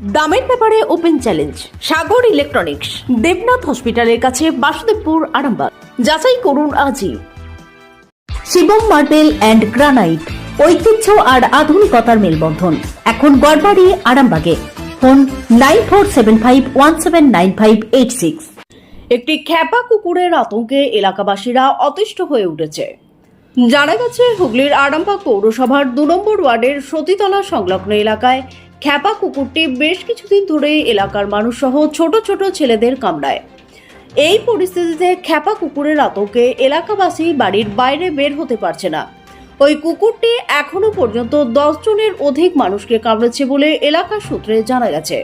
দামের ব্যাপারে open challenge, Sagar electronics, Debnath হসপিটালের কাছে বাসুদেবপুর, আরামবাগ। যাচাই করুন আজই। শিবম মার্বেল অ্যান্ড গ্রানাইট, ঐতিহ্য আর আধুনিকতার মেলবন্ধন। এখন গড়বাড়ি, আরামবাগে। Phone nine four seven five one seven nine five eight six. একটি খ্যাপা কুকুরের আতঙ্কে এলাকাবাসীরা অতিষ্ঠ হয়ে উঠেছে। জানা গেছে, হুগলির আরামবাগ পৌরসভার দু নম্বর ওয়ার্ডের সতীতলা সংলগ্ন এলাকায় খ্যাপা কুকুরটি বেশ কিছুদিন ধরে এলাকার মানুষ সহ ছোট ছোট ছেলেদের কামড়ায়। এই পরিস্থিতিতে খ্যাপা কুকুরের আতঙ্কে এলাকাবাসী বাড়ির বাইরে বের হতে পারছে না। ওই কুকুরটি এখনও পর্যন্ত জনের অধিক মানুষকে কামড়েছে বলে এলাকার সূত্রে জানা গেছে।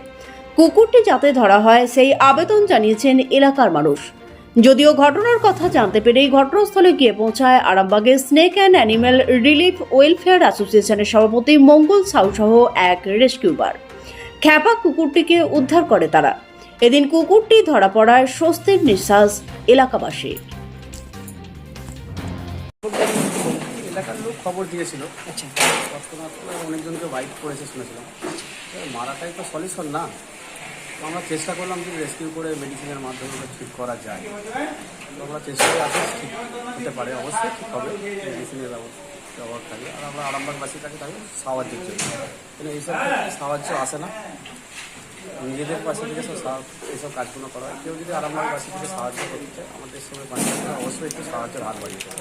কুকুরটি যাতে ধরা হয় সেই আবেদন জানিয়েছেন এলাকার মানুষ। যদিও ঘটনার কথা জানতে পেরেই ঘটনাস্থলে গিয়ে পৌঁছায় আরামবাগের snake and animal relief welfare অ্যাসোসিয়েশনের সভাপতি মঙ্গল সাউ সহ এক রেস্কিউবার। খ্যাপা কুকুরটিকে উদ্ধার করে তারা। এদিন কুকুরটি ধরা পড়ায় স্বস্তির নিঃশ্বাস এলাকাবাসী। এলাকার লোক খবর দিয়েছিল। আচ্ছা। অনেকজনকে বাইক করেছে শুনেছিলাম। মারাটাই তো সলিউশন না। আমরা চেষ্টা করলাম যে রেস্কিউ করে মেডিসিনের মাধ্যমে ঠিক করা যায়। তো আমরা চেষ্টা করে আসলে ঠিক হতে পারে অবশ্যই ঠিক হবে মেডিসিনের অভাব থাকে আর আমরা আরামবাগবাসী তাকে তাকে সাহায্যের জন্য। কিন্তু এইসব সাহায্য আসে না। নিজেদের পাশে থেকে সব সাহায্য এইসব কাজগুলো করা হয়। কেউ যদি আরামবাগবাসী থেকে সাহায্য করতে আমাদের সঙ্গে অবশ্যই একটু সাহায্যের হাত বাড়িয়ে দেবে।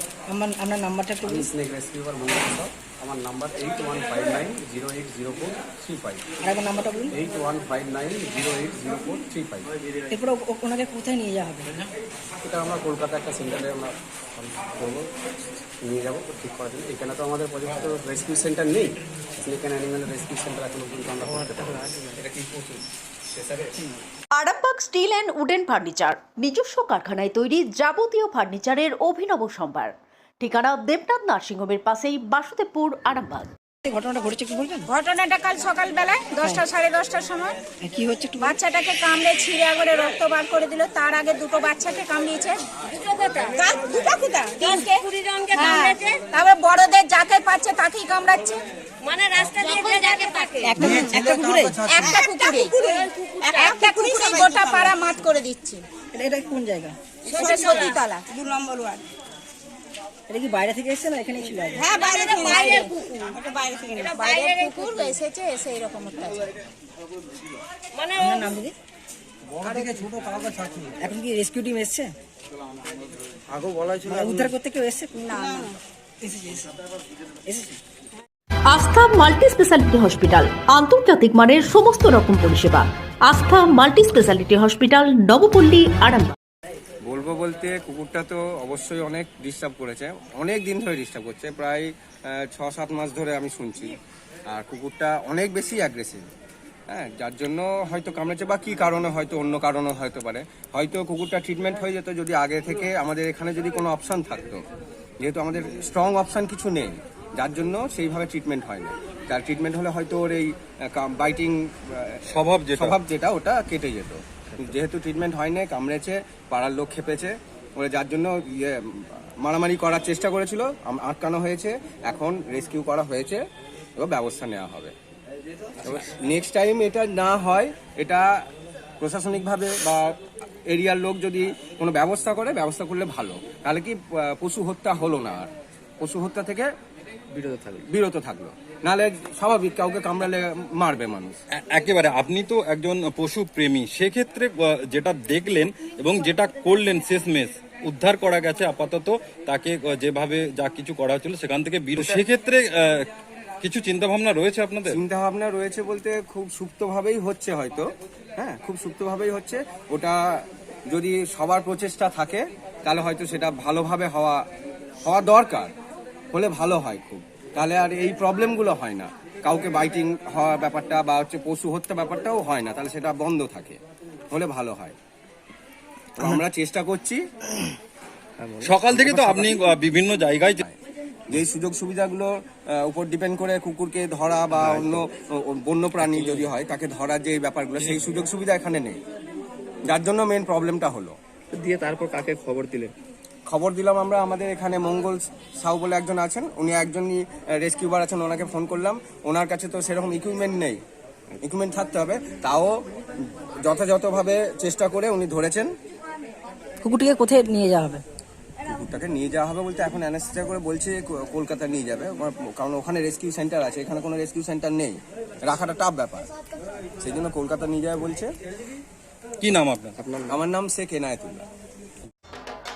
আমার নাম্বারটা স্নেক রেস্কিউবার মঙ্গল সব। আমার number eight one five nine zero eight zero four three five আর নাম্বারটা বলুন। Eight one five nine zero eight zero four three five এরপরে ও- ওনাকে কোথায় নিয়ে যাওয়া হবে? এটা আমরা কলকাতা একটা সেন্টারে আমরা করব নিয়ে যাব ঠিক করার জন্য। এখানে তো আমাদের পর্যাপ্ত রেস্কিউ সেন্টার নেই। Snake and animal rescue centre এখনও পর্যন্ত আমরা করতে পারব না। Arambagh steel and wooden furniture নিজস্ব কারখানায় তৈরি যাবতীয় ফার্নিচারের অভিনব সম্ভার। ঠিকানা দেবনাথ নার্সিংহোমের পাশেই বাসুদেবপুর আরামবাগ। ঘটনাটা ঘটেছে একটু বলবেন? ঘটনাটা কাল সকালবেলায় দশটা সাড়ে দশটার সময়। কি হচ্ছে একটু বাচ্চাটাকে কামড়ে ছিঁড়ে করে রক্ত বার করে দিল। তার আগে দুটো বাচ্চাকে কামড়িয়েছে। কাল- দুটো কোথা? তিনটে। হ্যাঁ। তারপর বড়দের যাকে পাচ্ছে তাকেই কামড়াচ্ছে। মানে রাস্তা দিয়ে যাকে পাকে একটা একটা কুকুরে একটা কুকুরে একটা কুকুরে গোটা পাড়া মাত করে দিচ্ছে। এটা এটা কোন জায়গা? সতীতলা দু নম্বর ওয়ার্ড। এটা কি বাইরে থেকে এসেছে না এখানেই ছিল? হ্যাঁ বাইরে বাইরের কুকুর বাইরে থেকে বাইরের কুকুর এসেছে এসে এরকম অত্যাচার আপনার নাম দিদি? এখন কি রেস্কিউ টিম এসছে? আগেও বলা ছিল মানে উদ্ধার করতে কেউ এসছে? না না। এসেছে এসেছে। এসেছে। আস্থা মাল্টি স্পেশালিটি হসপিটাল আন্তর্জাতিক মানের সমস্ত রকম পরিষেবা। Astha multi speciality hospital Nabapalli Arambagh. বলব বলতে কুকুরটা তো অবশ্যই অনেক ডিস্টার্ব করেছে। অনেক দিন ধরে ডিস্টার্ব করছে প্রায় ছ সাত মাস ধরে আমি শুনছি। আর কুকুরটা অনেক বেশি অ্যাগ্রেসিভ হ্যাঁ যার জন্য হয়তো কামড়েছে বা কি কারণে হয়তো অন্য কারণে হয়তো পারে। হয়তো কুকুরটা ট্রিটমেন্ট হয়ে যেত যদি আগে থেকে আমাদের এখানে যদি কোনো অপশান থাকতো। যেহেতু আমাদের স্ট্রং অপশান কিছু নেই যার জন্য সেইভাবে ট্রিটমেন্ট হয় না। যার ট্রিটমেন্ট হলে হয়তো ওর এই বাইটিং স্বভাব যে স্বভাব যেটা ওটা কেটে যেত। যেহেতু ট্রিটমেন্ট হয়নি কামড়েছে পাড়ার লোক খেপেছে ওরা যার জন্য ইয়ে মারামারি করার চেষ্টা করেছিল আটকানো হয়েছে এখন রেস্কিউ করা হয়েছে এবার ব্যবস্থা নেওয়া হবে। নেক্সট টাইম এটা না হয় এটা প্রশাসনিকভাবে বা এরিয়ার লোক যদি কোনো ব্যবস্থা করে ব্যবস্থা করলে ভালো। তাহলে কি পশু হত্যা হলো না আর? পশু হত্যা থেকে বিরত থাকল বিরত থাকল। নাহলে স্বাভাবিক কাউকে কামড়ালে মারবে মানুষ। একেবারে। আপনি তো একজন পশু প্রেমী। সেক্ষেত্রে যেটা দেখলেন এবং যেটা করলেন শেষমেশ উদ্ধার করা গেছে আপাতত। তাকে যেভাবে যা কিছু করা হচ্ছিল সেখান থেকে সেক্ষেত্রে কিছু চিন্তা ভাবনা রয়েছে আপনাদের? চিন্তা ভাবনা রয়েছে বলতে খুব সুপ্তভাবেই হচ্ছে হয়তো। হ্যাঁ খুব সুপ্তভাবেই হচ্ছে। ওটা যদি সবার প্রচেষ্টা থাকে তাহলে হয়তো সেটা ভালোভাবে হওয়া হওয়া দরকার। হলে ভালো হয় খুব। তাহলে আর এই প্রবলেমগুলো হয় না। কাউকে বাইটিং হওয়া ব্যাপারটা বা হচ্ছে পশু হত্যা ব্যাপারটাও হয় না তাহলে সেটা বন্ধ থাকে হলে ভালো হয়। তো আমরা চেষ্টা করছি। সকাল থেকে তো আপনি বিভিন্ন জায়গায় যে- সুযোগ সুবিধাগুলো উপর ডিপেন্ড করে কুকুরকে ধরা বা অন্য বন্য প্রাণী যদি হয় তাকে ধরার যে ব্যাপারগুলো সেই সুযোগ সুবিধা এখানে নেই। যার জন্য মেন প্রবলেমটা হলো। দিয়ে তারপর কাকে খবর দিলেন? খবর দিলাম আমরা আমাদের এখানে মঙ্গল সাউ বলে একজন আছেন। উনি একজনই রেস্কিউবার আছেন ওনাকে ফোন করলাম। ওনার কাছে তো সেরকম ইকুইপমেন্ট নেই। ইকুইপমেন্ট থাকতে হবে। তাও যথাযথভাবে চেষ্টা করে উনি ধরেছেন। কুকুরটিকে কোথায় নিয়ে যাওয়া হবে? কুকুরটাকে নিয়ে যাওয়া হবে বলতে এখন অ্যানেস্থেসিয়া করে বলছে কলকাতা নিয়ে যাবে। কারণ ওখানে রেস্কিউ সেন্টার আছে এখানে কোনো রেস্কিউ সেন্টার নেই। রাখাটা টাফ ব্যাপার। সেই জন্য কলকাতা নিয়ে যাবে বলছে। কি নাম আপনার আপনার? আমার নাম শেখ এনায়েতুল্লাহ।